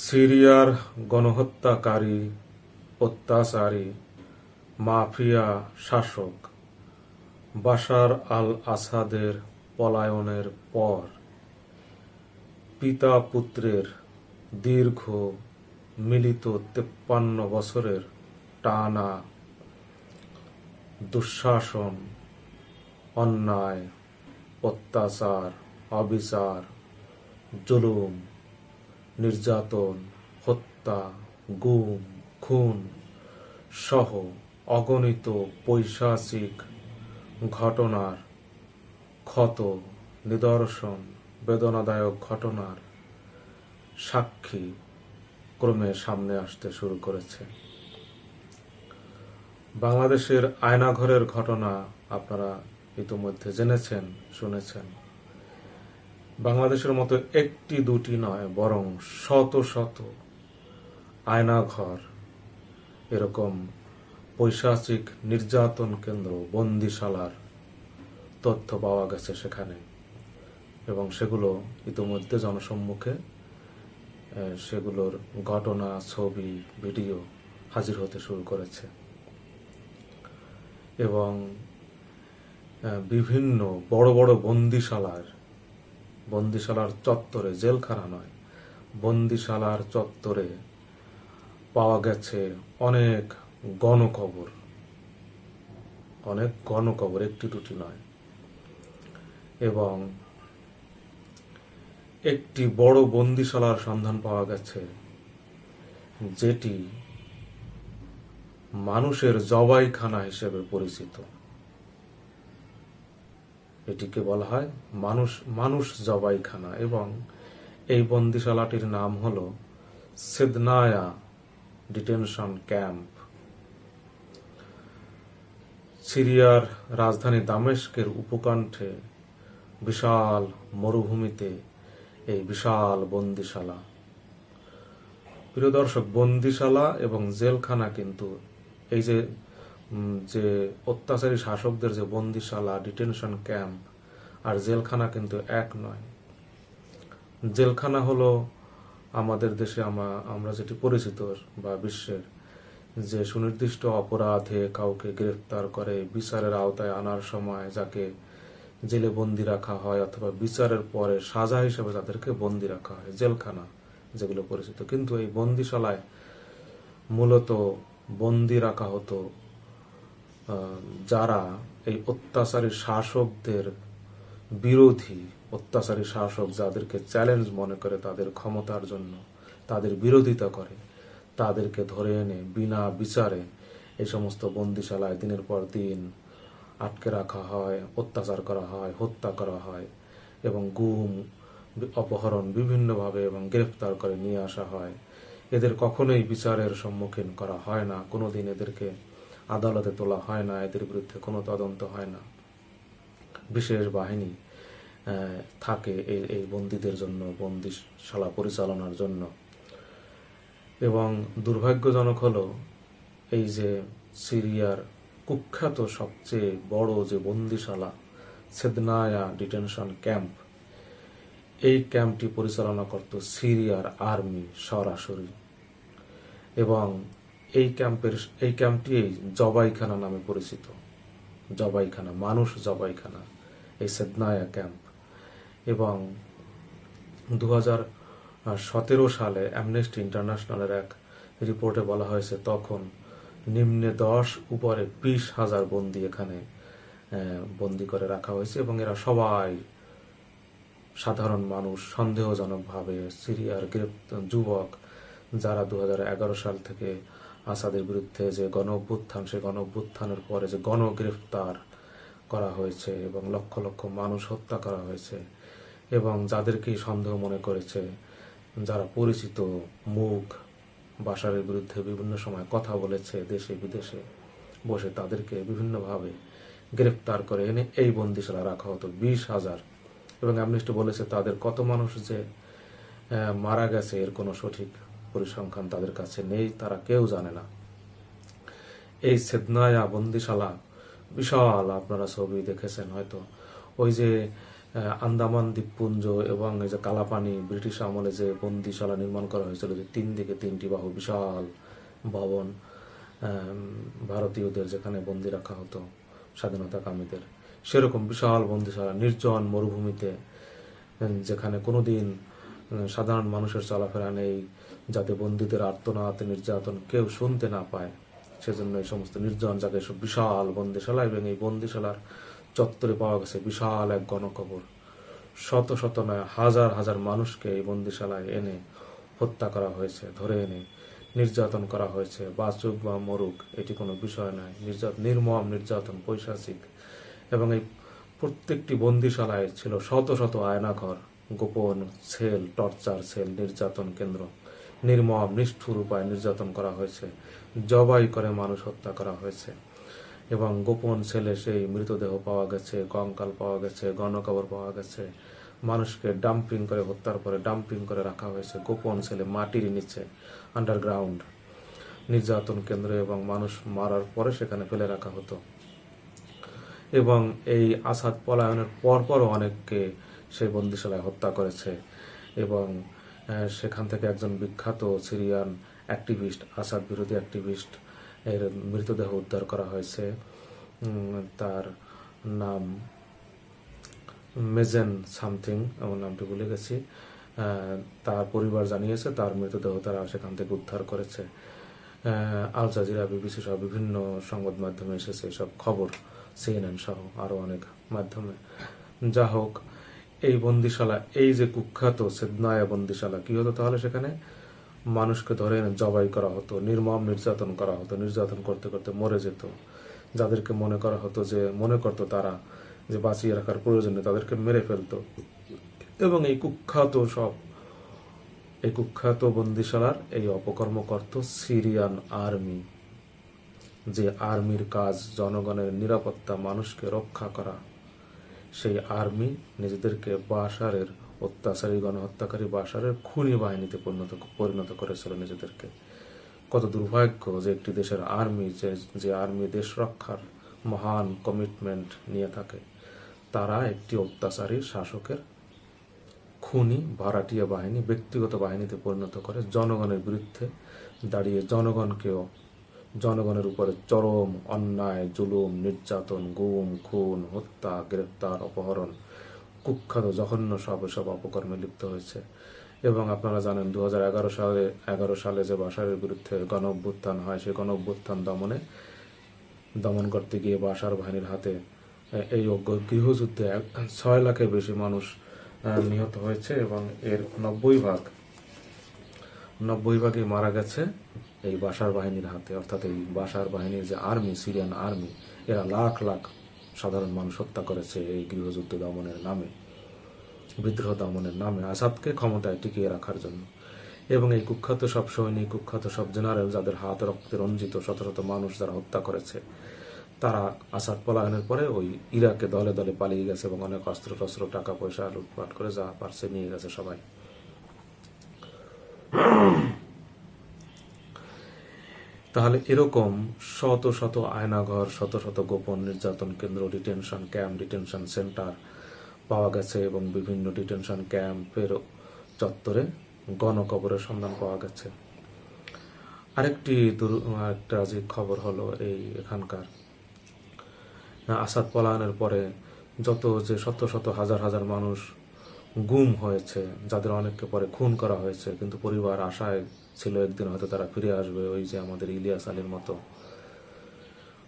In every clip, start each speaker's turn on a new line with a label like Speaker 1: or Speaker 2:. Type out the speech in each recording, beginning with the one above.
Speaker 1: সিরিয়ার গণহত্যাকারী, অত্যাচারী, মাফিয়া শাসক বাশার আল আসাদের পলায়নের পর পিতা পুত্রের দীর্ঘ মিলিত তেপ্পান্ন বছরের টানা দুঃশাসন, অন্যায়, অত্যাচার, অবিচার, জুলুম নির্যাতন, হত্যা, গুম, খুন সহ অগণিত পৈশাচিক ঘটনার ক্ষত, নিদর্শন, বেদনাদায়ক ঘটনার সাক্ষী ক্রমে সামনে আসতে শুরু করেছে। বাংলাদেশের আয়নাঘরের ঘটনা আপনারা ইতিমধ্যে জেনেছেন, শুনেছেন। বাংলাদেশের মতো একটি, দুটি নয়, বরং শত শত আয়নাঘর, এরকম পৈশাচিক নির্যাতন কেন্দ্র, বন্দিশালার তথ্য পাওয়া গেছে সেখানে। এবং সেগুলো ইতিমধ্যে জনসম্মুখে সেগুলোর ঘটনা, ছবি, ভিডিও হাজির হতে শুরু করেছে। এবং বিভিন্ন বড় বড় বন্দিশালার বন্দিশালার চত্বরে, জেলখানা নয়, বন্দিশালার চত্বরে পাওয়া গেছে অনেক গণকবর। অনেক গণকবর, একটি দুটি নয়। এবং একটি বড় বন্দিশালার সন্ধান পাওয়া গেছে, যেটি মানুষের জবাইখানা হিসেবে পরিচিত। এটিকে বলা হয় মানুষ মানুষ জবাইখানা এবং এই বন্দিশালাটির নাম হল সিদনায়া ডিটেনশন ক্যাম্প। সিরিয়ার রাজধানী দামেস্কের উপকণ্ঠে বিশাল মরুভূমিতে এই বিশাল বন্দিশালা। প্রিয় দর্শক, বন্দিশালা এবং জেলখানা কিন্তু এই যে যে অত্যাচারী শাসকদের যে বন্দিশালা ডিটেনশন ক্যাম্প আর জেলখানা কিন্তু এক নয়। জেলখানা হলো আমাদের দেশে আমা- আমরা যেটি পরিচিত বা বিশ্বের যে সুনির্দিষ্ট অপরাধে কাউকে গ্রেফতার করে, বিচারের আওতায় আনার সময় যাকে জেলে বন্দি রাখা হয় অথবা বিচারের পরে সাজা হিসেবে তাদেরকে বন্দি রাখা হয়, জেলখানা যেগুলো পরিচিত। কিন্তু এই বন্দিশালায় মূলত বন্দি রাখা হতো যারা এই অত্যাচারী শাসকদের বিরোধী, অত্যাচারী শাসক যাদেরকে চ্যালেঞ্জ মনে করে তাদের ক্ষমতার জন্য, তাদের বিরোধিতা করে, তাদেরকে ধরে এনে বিনা বিচারে এই সমস্ত বন্দিশালায় দিনের পর দিন আটকে রাখা হয়, অত্যাচার করা হয়, হত্যা করা হয় এবং গুম, অপহরণ বিভিন্নভাবে এবং গ্রেফতার করে নিয়ে আসা হয়। এদের কখনোই বিচারের সম্মুখীন করা হয় না। কোনোদিন এদেরকে আদালতে তোলা হয় না, এদের বিরুদ্ধে কোনো তদন্ত হয় না। বিশেষ বাহিনী থাকে এই এই বন্দীদের জন্য, বন্দিশালা পরিচালনার জন্য। এবং দুর্ভাগ্যজনক হলো, এই যে সিরিয়ার কুখ্যাত সবচেয়ে বড় যে বন্দিশালা, সেদনায়া ডিটেনশন ক্যাম্প, এই ক্যাম্পটি পরিচালনা করত সিরিয়ার আর্মি সরাসরি। এবং এই ক্যাম্পের, এই ক্যাম্পটি জবাইখানা নামে পরিচিত। জবাইখানা, মানুষ জবাইখানা, এই সেদনায়া ক্যাম্প। এবং দু সতেরো সালে অ্যামনেস্টি ইন্টারন্যাশনালের এক রিপোর্টে বলা হয়েছে, তখন নিম্নে দশ, উপরে বিশ হাজার বন্দি এখানে বন্দি করে রাখা হয়েছে এবং এরা সবাই সাধারণ মানুষ, সন্দেহজনকভাবে সিরিয়ার গ্রেপ্তার যুবক যারা দু হাজার এগারো সাল থেকে আসাদের বিরুদ্ধে যে গণ অভ্যুত্থান সেই গণ অভ্যুত্থানের পরে যে গণ গ্রেফতার করা হয়েছে এবং লক্ষ লক্ষ মানুষ হত্যা করা হয়েছে এবং যাদেরকেই সন্দেহ মনে করেছে, যারা পরিচিত, মুখ, বাসারের বিরুদ্ধে বিভিন্ন সময় কথা বলেছে দেশে, বিদেশে বসে তাদেরকে বিভিন্নভাবে গ্রেফতার করে এনে এই বন্দিশালা রাখা হতো বিশ হাজার। এবং অ্যামনিস্টি বলেছে তাদের কত মানুষ যে মারা গেছে এর কোনো সঠিক পরিসংখ্যান তাদের কাছে নেই, তারা কেউ জানে না। এই সেদনায়া বন্দিশালা বিশাল, আপনারা ছবি দেখেছেন হয়তো। ওই যে আন্দামান দ্বীপপুঞ্জ এবং এই যে কালাপানি, ব্রিটিশ আমলে যে বন্দিশালা নির্মাণ করা হয়েছিল যে তিন দিকে তিনটি বাহু, বিশাল ভবন ভারতীয়দের যেখানে বন্দি রাখা হতো স্বাধীনতা কামীদের সেরকম বিশাল বন্দিশালা নির্জন মরুভূমিতে যেখানে কোনোদিন সাধারণ মানুষের চলাফেরা নেই যাতে বন্দীদের আর্তনাদ, নির্যাতন কেউ শুনতে না পায়। সেজন্য এই সমস্ত নির্জন জায়গায় সব বিশাল বন্দিশালা এবং এই বন্দিশালার চত্বরে পাওয়া গেছে বিশাল এক গণকবর। শত শত নয়, হাজার হাজার মানুষকে এই বন্দিশালায় এনে হত্যা করা হয়েছে, ধরে এনে নির্যাতন করা হয়েছে। বাচুক বা মরুক, এটি কোনো বিষয় নয়। নির্যাতন নির্মম, নির্যাতন, পৈশাচিক এবং এই প্রত্যেকটি বন্দিশালায় ছিল শত শত আয়নাঘর, গোপন সেল, টর্চার সেল, নির্যাতন কেন্দ্র। নির্মম, নিষ্ঠুর উপায় নির্যাতন করা হয়েছে। জবাই করে মানুষ হত্যা করা হয়েছে। এবং গোপন ছেলে সেই মৃতদেহ পাওয়া গেছে, কঙ্কাল পাওয়া গেছে, গণকবর পাওয়া গেছে। মানুষকে ডাম্পিং করে হত্যার পরে ডাম্পিং করে রাখা হয়েছে গোপন ছেলে মাটির নিচে আন্ডারগ্রাউন্ড নির্যাতন কেন্দ্র এবং মানুষ মারার পরে সেখানে ফেলে রাখা হতো। এবং এই আসাদ পলায়নের পরপরও অনেককে সেই বন্দিশালায় হত্যা করেছে। এবং সেখান থেকে একজন বিখ্যাত সিরিয়ান অ্যাক্টিভিস্ট, আসাদ বিরোধী অ্যাক্টিভিস্ট এর মৃতদেহ উদ্ধার করা হয়েছে। তার নাম মেজেন সামথিং এমন নামটি ভুলে গেছি। তার পরিবার জানিয়েছে তার মৃতদেহ তারা সেখান থেকে উদ্ধার করেছে। আল জাজিরা, বিবিসি সহ বিভিন্ন সংবাদ মাধ্যমে এসেছে সব খবর, সিএনএন সহ আরও অনেক মাধ্যমে। যা হোক এই বন্দিশালা, এই যে কুখ্যাত সেদনায়া বন্দিশালা, কি হতো তাহলে সেখানে? মানুষকে ধরে জবাই করা হতো, নির্মম নির্যাতন করা হতো, নির্যাতন করতে করতে মরে যেত। যাদেরকে মনে করা হতো যে, মনে করতো তারা যে বাঁচিয়ে রাখার প্রয়োজনে তাদেরকে মেরে ফেলতো। এবং এই কুখ্যাত সব, এই কুখ্যাত বন্দিশালার এই অপকর্ম করত সিরিয়ান আর্মি, যে আর্মির কাজ জনগণের নিরাপত্তা, মানুষকে রক্ষা করা সেই আর্মি নিজেদেরকে বাসারের অত্যাচারী, গণহত্যাকারী বাসারের খুনি বাহিনীতে পরিণত পরিণত করেছিল নিজেদেরকে। কত দুর্ভাগ্য যে একটি দেশের আর্মি, যে যে আর্মি দেশ রক্ষার মহান কমিটমেন্ট নিয়ে থাকে। তারা একটি অত্যাচারী শাসকের খুনি, ভাড়াটিয়া বাহিনী, ব্যক্তিগত বাহিনীতে পরিণত করে জনগণের বিরুদ্ধে দাঁড়িয়ে জনগণকেও জনগণের উপরে চরম অন্যায়, জুলুম, নির্যাতন, গুম, খুন, হত্যা গ্রেফতার অপহরণ, কুখ্যাত, জঘন্য সব এসব অপকর্মে লিপ্ত হয়েছে। এবং আপনারা জানেন দু সালে, এগারো সালে যে বাসারের বিরুদ্ধে গণ অভ্যুত্থান হয়, সেই গণ অভ্যুত্থান দমনে, দমন করতে গিয়ে বাসার বাহিনীর হাতে এই গৃহযুদ্ধে ছয় লাখের বেশি মানুষ নিহত হয়েছে এবং এর নব্বই ভাগ, নব্বই ভাগই মারা গেছে। এই বাসার বাহিনীর হাতে, অর্থাৎ এই বাসার বাহিনীর যে আর্মি, সিরিয়ান আর্মি, এরা লাখ লাখ সাধারণ মানুষ হত্যা করেছে এই গৃহযুদ্ধ দমনের নামে, বিদ্রোহ দমনের নামে, আসাদকে ক্ষমতায় টিকিয়ে রাখার জন্য। এবং এই কুখ্যাত সব সৈনিক, কুখ্যাত সব জেনারেল যাদের হাত রক্তে রঞ্জিত শত শত মানুষ যারা হত্যা করেছে, তারা আসাদ পলায়নের পরে ওই ইরাকে দলে দলে পালিয়ে গেছে এবং অনেক অস্ত্র টস্ত্র টাকা পয়সা লুটপাট করে যা পারছে নিয়ে গেছে সবাই। তাহলে এরকম শত শত আয়নাঘর, শত শত গোপন নির্যাতন কেন্দ্র ডিটেনশন ক্যাম্প ডিটেনশন সেন্টার পাওয়া গেছে এবং বিভিন্ন ডিটেনশন ক্যাম্পের চত্বরে গণকবরের সন্ধান পাওয়া গেছে। আরেকটি আরেকটা যে খবর হলো এই এখানকার। আসাদ পলায়নের পরে যত যে শত শত হাজার হাজার মানুষ গুম হয়েছে, যাদের অনেককে পরে খুন করা হয়েছে, কিন্তু পরিবার আশায় ছিল একদিন হয়তো তারা ফিরে আসবে, ওই যে আমাদের ইলিয়াস আলীর মতো।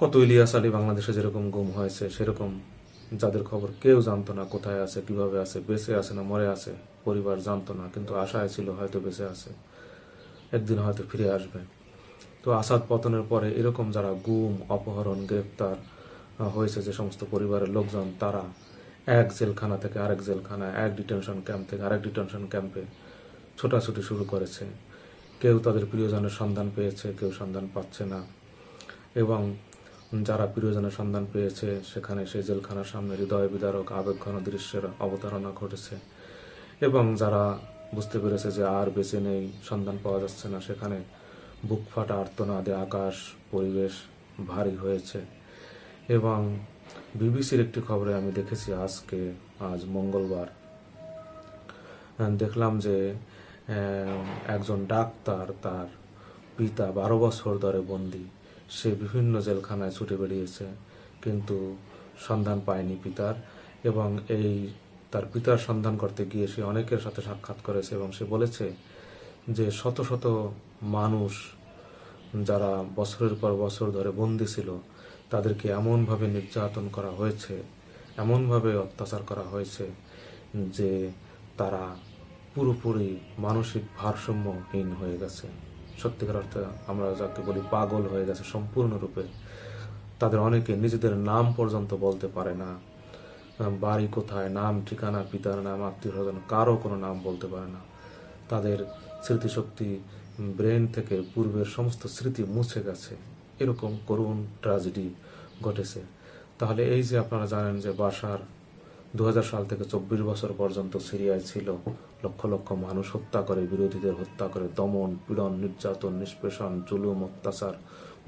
Speaker 1: কত ইলিয়াস আলী বাংলাদেশে যেরকম গুম হয়েছে, সেরকম যাদের খবর কেউ জানতো না কোথায় আছে, কীভাবে আছে, বেঁচে আছে না মরে আছে, পরিবার জানতো না, কিন্তু আশায় ছিল হয়তো বেঁচে আছে, একদিন হয়তো ফিরে আসবে। তো আসাদ পতনের পরে এরকম যারা গুম, অপহরণ, গ্রেপ্তার হয়েছে যে সমস্ত পরিবারের লোকজন, তারা এক জেলখানা থেকে আরেক জেলখানা এক ডিটেনশন ক্যাম্প থেকে আরেক ডিটেনশন ক্যাম্পে ছোটাছুটি শুরু করেছে। কেউ তাদের প্রিয়জনের সন্ধান পেয়েছে, কেউ সন্ধান পাচ্ছে না। এবং যারা প্রিয়জনের সন্ধান পেয়েছে, সেখানে সেই জেলখানার সামনে হৃদয় বিদারক, আবেগঘন দৃশ্যের অবতারণা ঘটেছে। এবং যারা বুঝতে পেরেছে যে আর বেঁচে নেই, সন্ধান পাওয়া যাচ্ছে না, সেখানে বুক ফাটা আর্তনাদে আকাশ, পরিবেশ ভারী হয়েছে। এবং বিবিসির একটি খবরে আমি দেখেছি আজকে, আজ মঙ্গলবার। দেখলাম যে একজন ডাক্তার তার পিতা বারো বছর ধরে বন্দি। সে বিভিন্ন জেলখানায় ছুটে বেরিয়েছে কিন্তু সন্ধান পায়নি পিতার এবং এই তার পিতার সন্ধান করতে গিয়ে সে অনেকের সাথে সাক্ষাৎ করেছে এবং সে বলেছে যে শত শত মানুষ যারা বছরের পর বছর ধরে বন্দি ছিল তাদেরকে এমনভাবে নির্যাতন করা হয়েছে, এমনভাবে অত্যাচার করা হয়েছে যে তারা পুরোপুরি মানসিক ভারসাম্যহীন হয়ে গেছে। সত্যিকার অর্থে আমরা যাকে বলি পাগল হয়ে গেছে সম্পূর্ণরূপে। তাদের অনেকে নিজেদের নাম পর্যন্ত বলতে পারে না। বাড়ি কোথায়, নাম, ঠিকানা, পিতার নাম আত্মীয় স্বজন কারও কোনো নাম বলতে পারে না। তাদের স্মৃতিশক্তি ব্রেন থেকে পূর্বের সমস্ত স্মৃতি মুছে গেছে। এরকম করুণ ট্র্যাজেডি ঘটেছে। তাহলে এই যে আপনারা জানেন যে বাসার দু হাজার সাল থেকে চব্বিশ বছর পর্যন্ত সিরিয়ায় ছিল লক্ষ লক্ষ মানুষ হত্যা করে, বিরোধীদের হত্যা করে, দমন, পীড়ন, নির্যাতন, নিষ্পেষণ, জুলুম, অত্যাচার,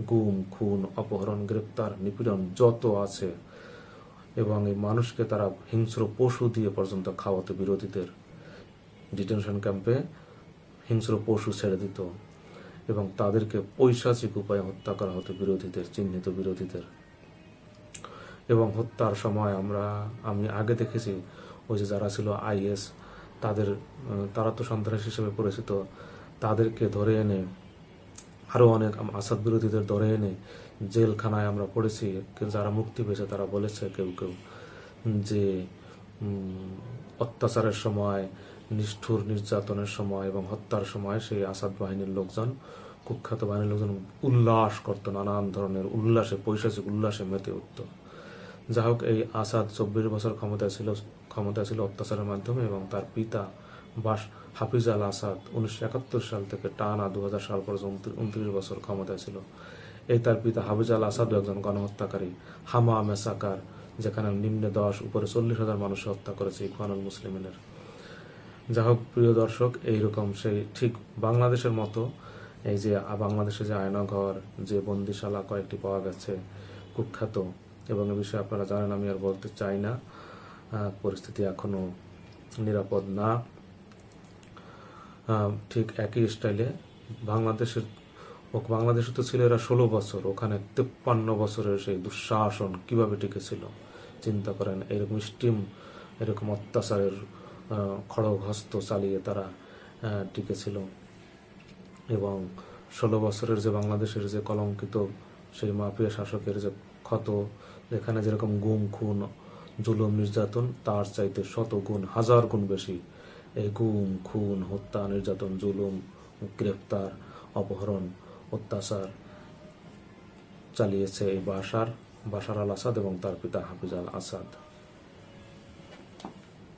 Speaker 1: গুম, খুন, অপহরণ, গ্রেপ্তার, নিপীড়ন যত আছে, এবং এই মানুষকে তারা হিংস্র পশু দিয়ে পর্যন্ত খাওয়াতো বিরোধীদের। ডিটেনশন ক্যাম্পে হিংস্র পশু ছেড়ে দিত এবং তাদেরকে পৈশাচিক উপায়ে হত্যা করা হতো বিরোধীদের, চিহ্নিত বিরোধীদের। এবং হত্যার সময় আমরা, আমি আগে দেখেছি ওই যে যারা ছিল আইএস, তাদের তারা তো সন্ত্রাস হিসেবে পরিচিত। তাদেরকে ধরে এনে আরও অনেক আসাদ বিরোধীদের ধরে এনে জেলখানায় আমরা পড়েছি। যারা মুক্তি পেয়েছে তারা বলেছে, কেউ কেউ যে অত্যাচারের সময়, নিষ্ঠুর নির্যাতনের সময় এবং হত্যার সময় সেই আসাদ বাহিনীর লোকজন, কুখ্যাত বাহিনীর লোকজন উল্লাস করতো, নানান ধরনের উল্লাসে, পৈশাচিক উল্লাসে মেতে উঠত। যা হোক এই আসাদ চব্বিশ বছর ক্ষমতায় ছিল ক্ষমতায় ছিল অত্যাচারের মাধ্যমে এবং তার পিতা বাস হাফিজ আল আসাদ উনিশশো একাত্তর সাল থেকে টানা দু হাজার সাল পর্যন্ত উনত্রিশ বছর ক্ষমতায় ছিল। এই তার পিতা হাফিজ আল আসাদ একজন গণহত্যাকারী, হামা মেসাকার, যেখানে নিম্নে দশ, উপরে চল্লিশ হাজার মানুষ হত্যা করেছে ইকবানুল মুসলিমিনের। যা হোক প্রিয় দর্শক, এইরকম সেই ঠিক বাংলাদেশের মতো এই যে বাংলাদেশে যে আয়নাঘর, যে বন্দিশালা কয়েকটি পাওয়া গেছে, কুখ্যাত এবং এ বিষয়ে আপনারা জানেন, আমি আর বলতে চাই না। পরিস্থিতি এখনও নিরাপদ না। ঠিক একই স্টাইলে বাংলাদেশের বাংলাদেশে তো ছিল এরা ষোলো বছর, ওখানে তেপ্পান্ন বছরের সেই দুঃশাসন কীভাবে টিকেছিল? চিন্তা করেন, এরকম স্টিম এরকম অত্যাচারের খড়গহস্ত চালিয়ে তারা টিকেছিল। এবং ষোলো বছরের যে বাংলাদেশের যে কলঙ্কিত সেই মাফিয়া শাসকের যে ক্ষত যেখানে যেরকম গুম, খুন, জুলুম, নির্যাতন, তার চাইতে শত গুণ, হাজার গুণ বেশি। এই গুম, খুন, হত্যা, নির্যাতন, জুলুম গ্রেফতার অপহরণ, অত্যাচার চালিয়েছে এই বাসার বাশার আল আসাদ এবং তার পিতা হাফিজ আল আসাদ।